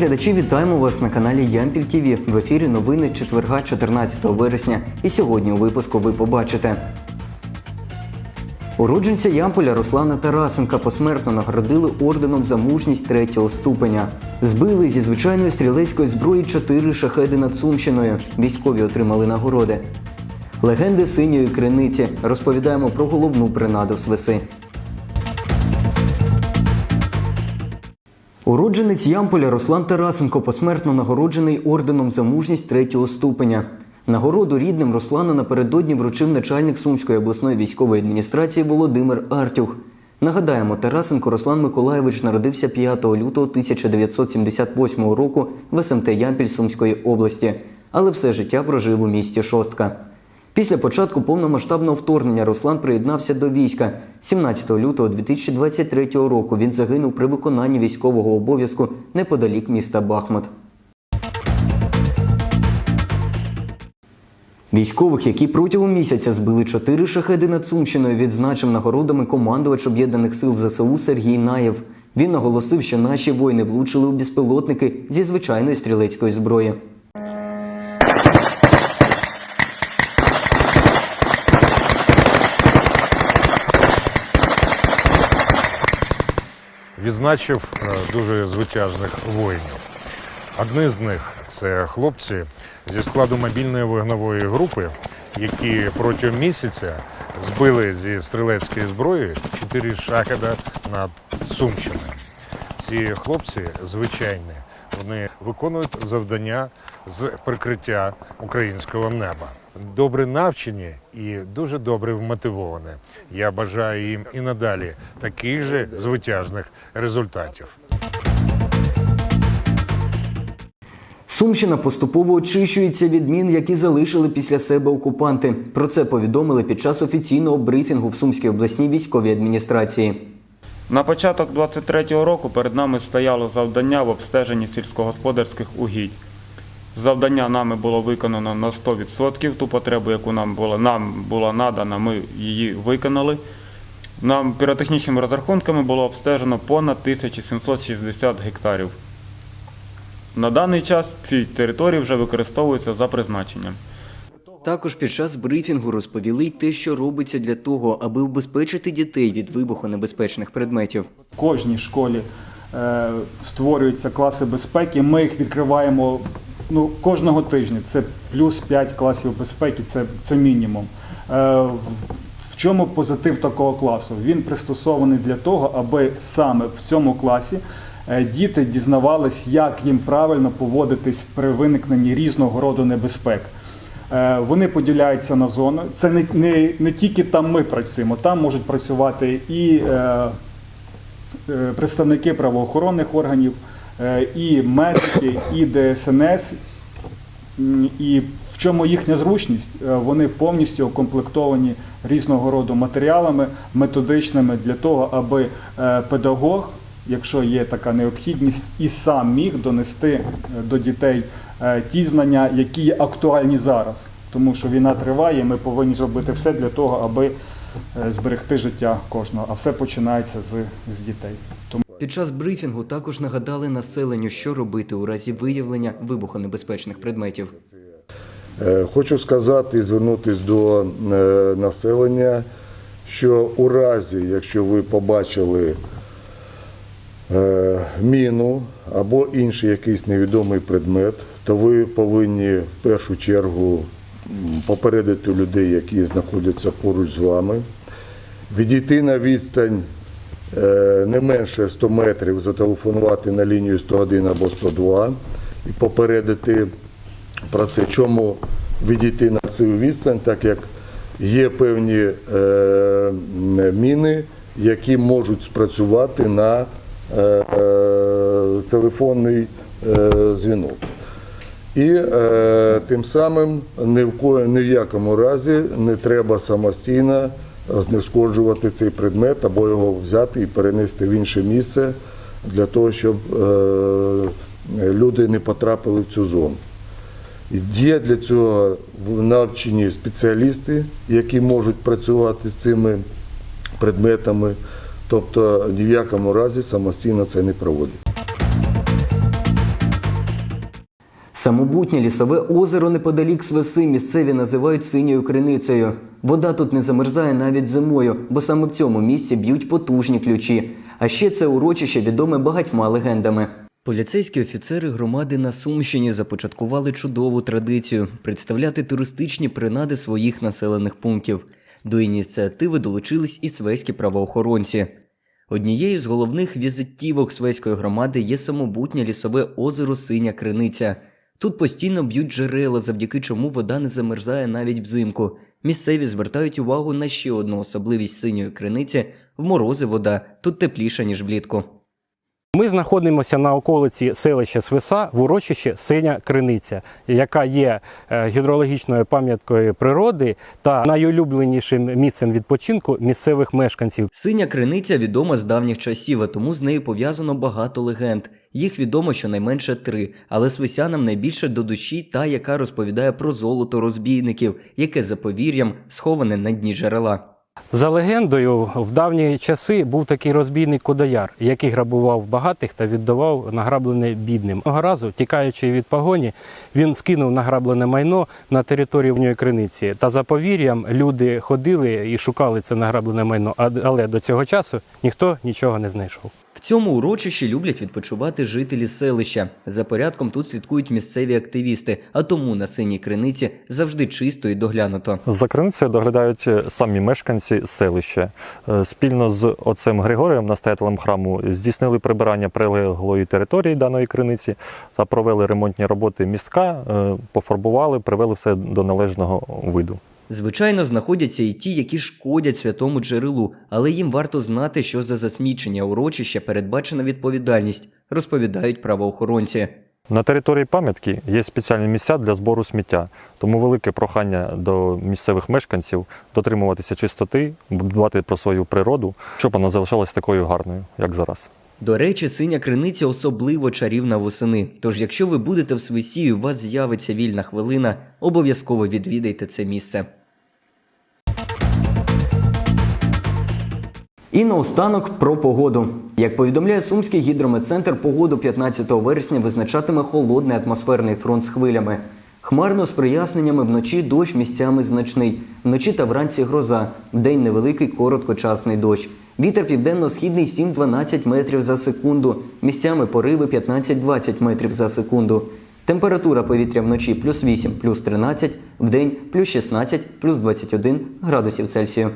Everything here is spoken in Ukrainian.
глядачі, вітаємо вас на каналі Ямпіль ТІВІ. В ефірі новини четверга, 14 вересня. І сьогодні у випуску ви побачите. Уродженця Ямполя Руслана Тарасенка посмертно нагородили орденом за мужність третього ступеня. Збили зі звичайної стрілецької зброї чотири шахеди над Сумщиною. Військові отримали нагороди. Легенди синьої криниці. Розповідаємо про головну принаду свиси. Уродженець Ямполя Руслан Тарасенко посмертно нагороджений орденом за мужність третього ступеня. Нагороду рідним Руслана напередодні вручив начальник Сумської обласної військової адміністрації Володимир Артюх. Нагадаємо, Тарасенко Руслан Миколаєвич народився 5 лютого 1978 року в СМТ Ямпіль Сумської області, але все життя прожив у місті Шостка. Після початку повномасштабного вторгнення Руслан приєднався до війська. 17 лютого 2023 року він загинув при виконанні військового обов'язку неподалік міста Бахмут. Військових, які протягом місяця збили чотири шахеди над Сумщиною, відзначив нагородами командувач об'єднаних сил ЗСУ Сергій Наєв. Він наголосив, що наші воїни влучили у безпілотники зі звичайної стрілецької зброї. Відзначив е, дуже звитяжних воїнів. Одні з них це хлопці зі складу мобільної вогневої групи, які протягом місяця збили зі стрілецької зброї чотири шахеда над Сумщиною. Ці хлопці звичайні, вони виконують завдання з прикриття українського неба. Добре навчені і дуже добре вмотивовані. Я бажаю їм і надалі таких же звитяжних результатів. Сумщина поступово очищується від мін, які залишили після себе окупанти. Про це повідомили під час офіційного брифінгу в Сумській обласній військовій адміністрації. На початок 23-го року перед нами стояло завдання в обстеженні сільськогосподарських угідь. Завдання нами було виконано на 100%. Ту потребу, яку нам була, нам була надана, ми її виконали. Нам піротехнічними розрахунками було обстежено понад 1760 гектарів. На даний час ці території вже використовуються за призначенням. Також під час брифінгу розповіли й те, що робиться для того, аби убезпечити дітей від вибухонебезпечних предметів. В кожній школі е, створюються класи безпеки. Ми їх відкриваємо ну, кожного тижня. Це плюс 5 класів безпеки, це, це мінімум. Е, в чому позитив такого класу? Він пристосований для того, аби саме в цьому класі е, діти дізнавались, як їм правильно поводитись при виникненні різного роду небезпек. Е, Вони поділяються на зони. Це не, не, не тільки там ми працюємо, там можуть працювати і е, е, представники правоохоронних органів, і медики, і ДСНС. І в чому їхня зручність? Е, Вони повністю укомплектовані різного роду матеріалами методичними для того, аби е, педагог, якщо є така необхідність, і сам міг донести е, до дітей ті знання, які є актуальні зараз. Тому що війна триває, ми повинні зробити все для того, аби зберегти життя кожного. А все починається з, з дітей. Тому Під час брифінгу також нагадали населенню, що робити у разі виявлення вибухонебезпечних предметів. Е, Хочу сказати і звернутися до е, населення, що у разі, якщо ви побачили е, міну або інший якийсь невідомий предмет, то ви повинні в першу чергу попередити людей, які знаходяться поруч з вами, відійти на відстань не менше 100 метрів, зателефонувати на лінію 101 або 102 і попередити про це. Чому відійти на цю відстань, так як є певні е, міни, які можуть спрацювати на е, е, телефонний е, дзвінок. І е, тим самим ні в, ко- ні в якому разі не треба самостійно знешкоджувати цей предмет або його взяти і перенести в інше місце для того, щоб е, люди не потрапили в цю зону. Є для цього навчені спеціалісти, які можуть працювати з цими предметами, тобто ні в якому разі самостійно це не проводять. Самобутнє лісове озеро неподалік Свиси місцеві називають синьою криницею. Вода тут не замерзає навіть зимою, бо саме в цьому місці б'ють потужні ключі. А ще це урочище відоме багатьма легендами. Поліцейські офіцери громади на Сумщині започаткували чудову традицію представляти туристичні принади своїх населених пунктів. До ініціативи долучились і свеські правоохоронці. Однією з головних візитівок Свеської громади є самобутнє лісове озеро Синя Криниця. Тут постійно б'ють джерела, завдяки чому вода не замерзає навіть взимку. Місцеві звертають увагу на ще одну особливість синьої криниці в морози вода тут тепліша, ніж влітку. Ми знаходимося на околиці селища Свиса в урочищі Синя Криниця, яка є е, гідрологічною пам'яткою природи та найулюбленішим місцем відпочинку місцевих мешканців. Синя криниця відома з давніх часів, а тому з нею пов'язано багато легенд. Їх відомо щонайменше три, але свисянам найбільше до душі та, яка розповідає про золото розбійників, яке за повір'ям сховане на дні джерела. За легендою, в давні часи був такий розбійник Кодояр, який грабував багатих та віддавав награблене бідним. Одного разу, тікаючи від погоні, він скинув награблене майно на територію вньої криниці. Та за повір'ям люди ходили і шукали це награблене майно, але до цього часу ніхто нічого не знайшов. В цьому урочищі люблять відпочивати жителі селища. За порядком тут слідкують місцеві активісти, а тому на синій криниці завжди чисто і доглянуто. За криницею доглядають самі мешканці селища. Е, Спільно з отцем Григорієм, настоятелем храму, здійснили прибирання прилеглої території даної криниці та провели ремонтні роботи містка, е, пофарбували, привели все до належного виду. Звичайно, знаходяться і ті, які шкодять святому джерелу, але їм варто знати, що за засмічення урочища передбачена відповідальність, розповідають правоохоронці. На території пам'ятки є спеціальні місця для збору сміття, тому велике прохання до місцевих мешканців дотримуватися чистоти, дбати про свою природу, щоб вона залишалась такою гарною, як зараз. До речі, синя криниця особливо чарівна восени. Тож, якщо ви будете в Свисі у вас з'явиться вільна хвилина, обов'язково відвідайте це місце. І наостанок про погоду. Як повідомляє Сумський гідрометцентр, погоду 15 вересня визначатиме холодний атмосферний фронт з хвилями. Хмарно з проясненнями вночі дощ місцями значний. Вночі та вранці гроза. Вдень невеликий короткочасний дощ. Вітер південно-східний 7-12 метрів за секунду. Місцями пориви 15-20 метрів за секунду. Температура повітря вночі плюс 8, плюс 13, вдень плюс 16, плюс 21 градусів Цельсію.